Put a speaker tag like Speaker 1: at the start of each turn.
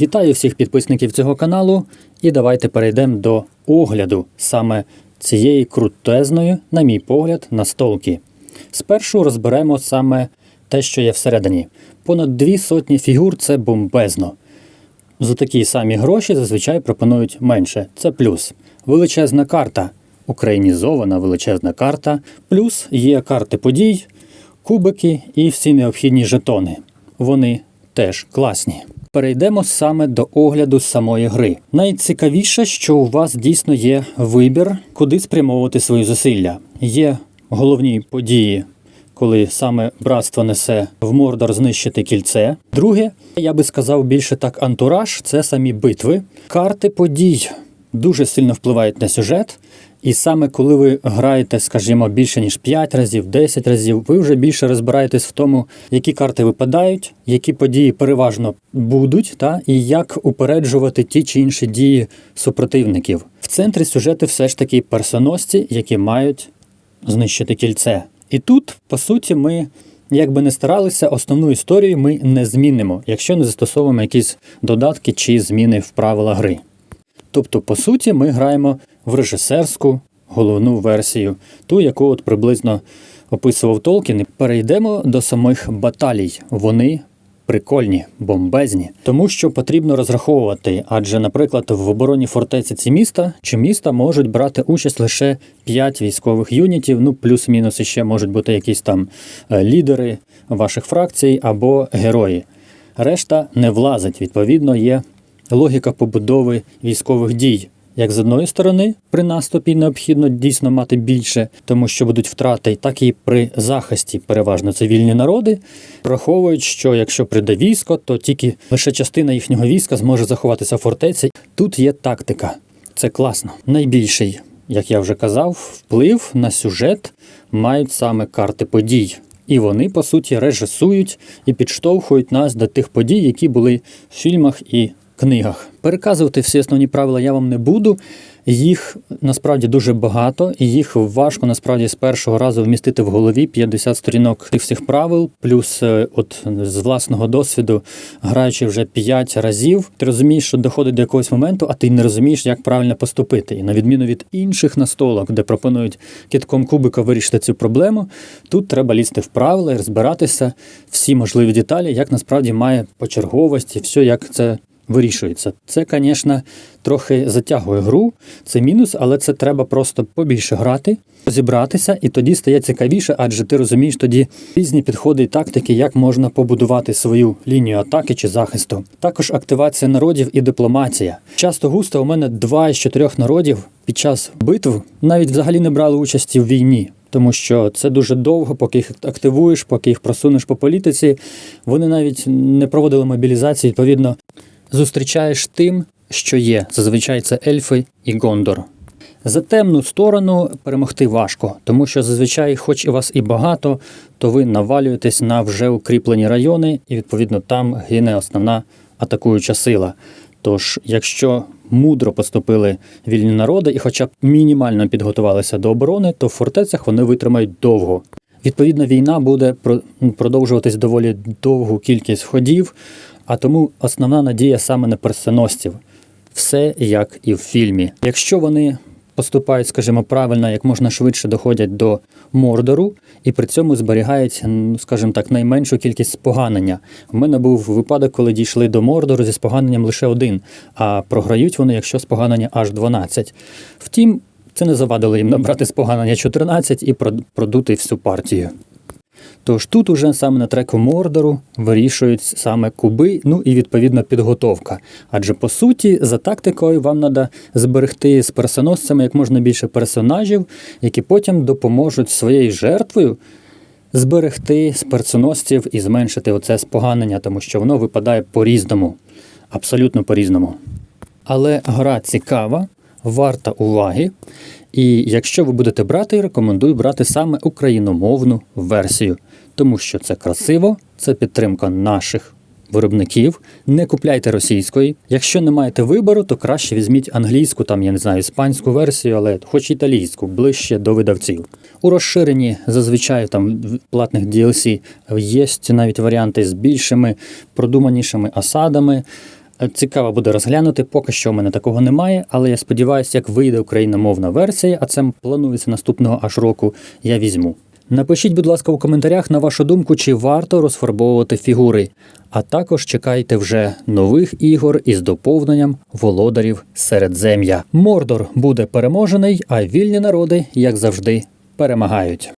Speaker 1: Вітаю всіх підписників цього каналу, і давайте перейдемо до огляду саме цієї крутезної, на мій погляд, настолки. Спершу розберемо саме те, що є всередині. Понад дві сотні фігур це бомбезно. За такі самі гроші зазвичай пропонують менше. Це плюс. Величезна карта, українізована величезна карта, плюс є карти подій, кубики і всі необхідні жетони. Вони теж класні. Перейдемо саме до огляду самої гри. Найцікавіше, що у вас дійсно є вибір, куди спрямовувати свої зусилля. Є головні події, коли саме братство несе в Мордор знищити кільце. Друге, я би сказав більше так антураж це самі битви. Карти подій дуже сильно впливають на сюжет. І саме коли ви граєте, скажімо, більше ніж 5 разів, 10 разів, ви вже більше розбираєтесь в тому, які карти випадають, які події переважно будуть, та і як упереджувати ті чи інші дії супротивників. В центрі сюжету все ж таки персоносці, які мають знищити кільце. І тут, по суті, ми. Як би не старалися, основну історію ми не змінимо, якщо не застосовуємо якісь додатки чи зміни в правила гри. Тобто, по суті, ми граємо в режисерську головну версію, ту, яку от приблизно описував Толкін. Перейдемо до самих баталій. Вони прикольні, бомбезні, тому що потрібно розраховувати. Адже, наприклад, в обороні фортеці ці міста чи міста можуть брати участь лише 5 військових юнітів, ну плюс-мінус іще можуть бути якісь там е, лідери ваших фракцій або герої. Решта не влазить. Відповідно, є логіка побудови військових дій. Як з одної сторони, при наступі необхідно дійсно мати більше, тому що будуть втрати, так і при захисті, переважно цивільні народи, враховують, що якщо прийде військо, то тільки лише частина їхнього війська зможе заховатися в фортеці. Тут є тактика, це класно. Найбільший, як я вже казав, вплив на сюжет мають саме карти подій. І вони, по суті, режисують і підштовхують нас до тих подій, які були в фільмах і книгах. Переказувати всі основні правила я вам не буду. Їх насправді дуже багато, і їх важко насправді з першого разу вмістити в голові 50 сторінок тих всіх правил, плюс е, от з власного досвіду, граючи вже 5 разів, ти розумієш, що доходить до якогось моменту, а ти не розумієш, як правильно поступити. І на відміну від інших настолок, де пропонують кітком кубика вирішити цю проблему, тут треба лізти в правила і розбиратися всі можливі деталі, як насправді має почерговості, все як це вирішується. Це, звісно, трохи затягує гру, це мінус, але це треба просто побільше грати, розібратися, і тоді стає цікавіше, адже ти розумієш тоді різні підходи і тактики, як можна побудувати свою лінію атаки чи захисту. Також активація народів і дипломатія. Часто густо у мене два із чотирьох народів під час битв навіть взагалі не брали участі в війні. Тому що це дуже довго, поки їх активуєш, поки їх просунеш по політиці. Вони навіть не проводили мобілізації. Відповідно, зустрічаєш тим, що є. Зазвичай це ельфи і Гондор. За темну сторону перемогти важко, тому що зазвичай, хоч і вас і багато, то ви навалюєтесь на вже укріплені райони, і відповідно там гине основна атакуюча сила. Тож, якщо мудро поступили вільні народи і, хоча б мінімально підготувалися до оборони, то в фортецях вони витримають довго. Відповідно, війна буде продовжуватись доволі довгу кількість ходів, а тому основна надія саме на персоносців. Все як і в фільмі. Якщо вони поступають, скажімо, правильно, як можна швидше доходять до мордору, і при цьому зберігають, ну, скажімо так, найменшу кількість споганення. У мене був випадок, коли дійшли до мордору зі споганенням лише один, а програють вони, якщо споганення аж 12. Втім, це не завадило їм набрати споганення 14 і продути всю партію. Тож тут уже саме на треку Мордору вирішують саме куби, ну і відповідно підготовка. Адже по суті, за тактикою вам треба зберегти з персоносцями як можна більше персонажів, які потім допоможуть своєю жертвою зберегти з персоносців і зменшити оце споганення, тому що воно випадає по-різному, абсолютно по-різному. Але гра цікава, варта уваги. І якщо ви будете брати, рекомендую брати саме україномовну версію, тому що це красиво, це підтримка наших виробників. Не купляйте російської. Якщо не маєте вибору, то краще візьміть англійську, там я не знаю, іспанську версію, але хоч італійську, ближче до видавців. У розширенні зазвичай там платних DLC є навіть варіанти з більшими продуманішими осадами. Цікаво буде розглянути. Поки що в мене такого немає, але я сподіваюся, як вийде україномовна версія, а це планується наступного аж року, я візьму. Напишіть, будь ласка, у коментарях на вашу думку, чи варто розфарбовувати фігури. А також чекайте вже нових ігор із доповненням володарів Середзем'я. Мордор буде переможений, а вільні народи, як завжди, перемагають.